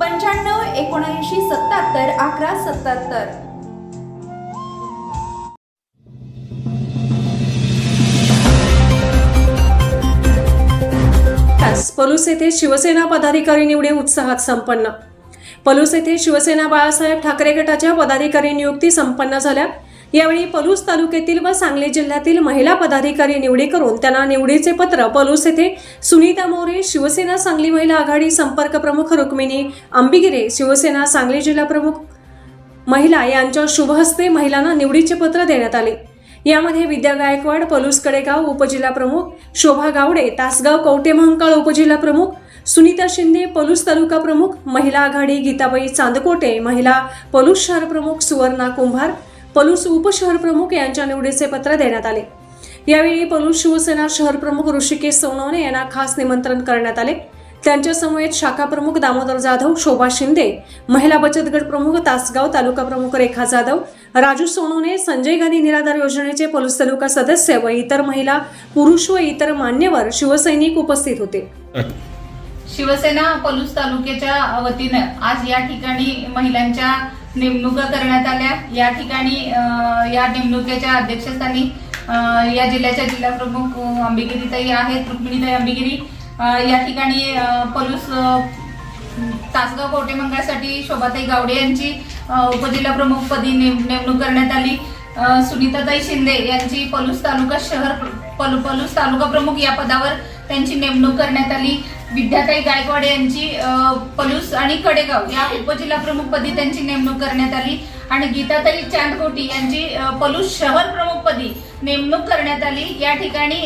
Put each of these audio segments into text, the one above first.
पंच्याण्णव एकोणऐंशी सत्याहत्तर अकरा सत्याहत्तर. पलूस येथे शिवसेना पदाधिकारी निवडी उत्साहात संपन्न. पलूस येथे शिवसेना बाळासाहेब ठाकरे गटाच्या पदाधिकारी नियुक्ती संपन्न झाल्या. यावेळी पलूस तालुक्यातील व सांगली जिल्ह्यातील महिला पदाधिकारी निवडी करून त्यांना निवडीचे पत्र पलूस येथे सुनीता मोरे शिवसेना सांगली महिला आघाडी संपर्क प्रमुख रुक्मिणी अंबिगिरे शिवसेना सांगली जिल्हा प्रमुख महिला यांच्या शुभहस्ते महिलांना निवडीचे पत्र देण्यात आले. यामध्ये विद्या गायकवाड पलूस कडेगाव उपजिल्हा प्रमुख शोभा गावडे तासगाव कवटे महंकाळ उपजिल्हा प्रमुख सुनीता शिंदे पलूस तालुका प्रमुख महिला आघाडी गीताबाई चांदकोटे महिला पलूस शहर प्रमुख सुवर्णा कुंभार पलूस उपशहर प्रमुख यांच्या निवडीचे पत्र देण्यात आले. यावेळी पलूस शिवसेना शहर प्रमुख ऋषिकेश सोनवणे यांना खास निमंत्रण करण्यात आले. त्यांच्या समवेत शाखा प्रमुख दामोदर जाधव शोभा शिंदे महिला बचत गट प्रमुख तासगाव तालुका प्रमुख रेखा जाधव राजू सोनवणे संजय गांधी निराधार योजनेचे पलूस तालुका सदस्य व इतर महिला पुरुष व इतर मान्यवर शिवसैनिक उपस्थित होते. शिवसेना पलूस तालुक्याच्या वतीनं आज या ठिकाणी महिलांच्या नेमणुका करण्यात आल्या. या ठिकाणी या नेमणुकीच्या अध्यक्षस्थानी या जिल्ह्याच्या जिल्हाप्रमुख प्रमुख अंबिगिरीताई आहेत रुक्मिणीताई अंबिगिरी या ठिकाणी पलूस तासगाव कोटेमंगळासाठी शोभाताई गावडे यांची उपजिल्हा प्रमुख पदी नेम- नेमणूक करण्यात आली. सुनीताताई शिंदे यांची पलूस तालुका शहर पलू पलूस तालुका प्रमुख या पदावर त्यांची नेमणूक करण्यात आली. विद्याताई गायकवाड यांची पलूस आणि कडेगाव या उपजिल्हा प्रमुख पदी त्यांची नेमणूक करण्यात आली. आणि गीताताई चांदकोटी यांची पलूस शहर प्रमुखपदी नेमणूक करण्यात आली. या ठिकाणी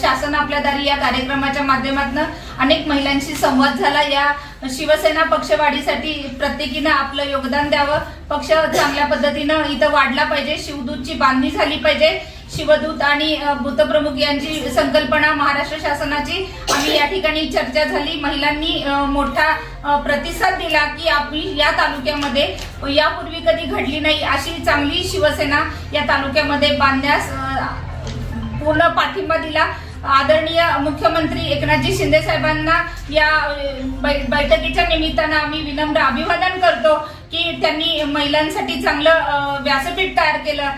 शासन आपल्या दारी या कार्यक्रमाच्या माध्यमातून अनेक महिलांशी संवाद झाला. या शिवसेना पक्षवाढीसाठी प्रत्येकीनं आपलं योगदान द्यावं. पक्ष चांगल्या पद्धतीनं इथं वाढला पाहिजे. शिवदूतची बांधणी झाली पाहिजे. शिवदूत आणि बुद्धप्रमुख भूतप्रमुख यांची संकल्पना महाराष्ट्र शासनाची. आम्ही या ठिकाणी चर्चा झाली. महिलांनी मोठा प्रतिसाद दिला की आपली या तालुक्यामध्ये यापूर्वी कधी घडली नाही अशी चांगली शिवसेना या तालुक्यामध्ये बांधण्यास पूर्ण पाठिंबा दिला. आदरणीय मुख्यमंत्री एकनाथजी शिंदे साहेबांना या बै- बैठकीच्या निमित्तानं आम्ही विनम्र अभिवादन करतो की त्यांनी महिलांसाठी चांगलं व्यासपीठ तयार केलं.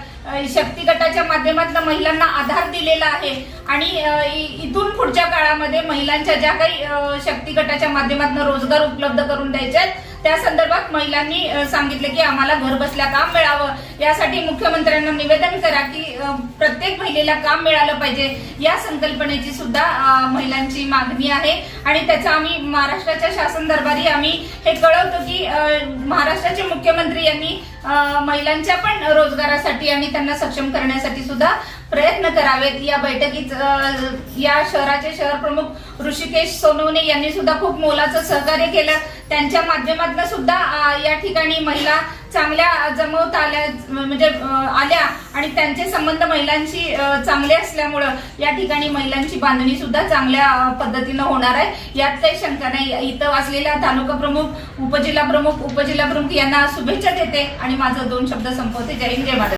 शक्ती गटाच्या माध्यमातून महिलांना आधार दिलेला आहे. आणि इ- इथून पुढच्या काळामध्ये महिलांच्या ज्या काही शक्ती गटाच्या माध्यमातून रोजगार उपलब्ध करून द्यायचे आहेत त्या संदर्भात महिलांनी सांगितलं की आम्हाला घर बसल्या काम मिळावं. यासाठी मुख्यमंत्र्यांना निवेदन करा की प्रत्येक महिलेला काम मिळालं पाहिजे. या संकल्पनेची सुद्धा महिलांची मागणी आहे. आणि त्याचा आम्ही महाराष्ट्राच्या शासन दरबारी आम्ही हे कळवतो की महाराष्ट्राचे मुख्यमंत्री यांनी महिलांच्या पण रोजगारासाठी आणि त्यांना सक्षम करण्यासाठी सुद्धा प्रयत्न करावेत. या बैठकीत या शहराचे शहर प्रमुख ऋषिकेश सोनवणे यांनी सुद्धा खूप मोलाचं सहकार्य केलं. त्यांच्या माध्यमातून सुद्धा या ठिकाणी महिला चांगल्या जमवत आल्या म्हणजे आल्या आणि त्यांचे संबंध महिलांशी चांगले असल्यामुळं या ठिकाणी महिलांची बांधणी सुद्धा चांगल्या पद्धतीनं होणार आहे. यात काही शंका नाही. इथं वाचलेल्या तालुका प्रमुख उपजिल्हा प्रमुख उपजिल्हा प्रमुख यांना शुभेच्छा देते आणि माझं दोन शब्द संपवते. जय हिंद जय भारत.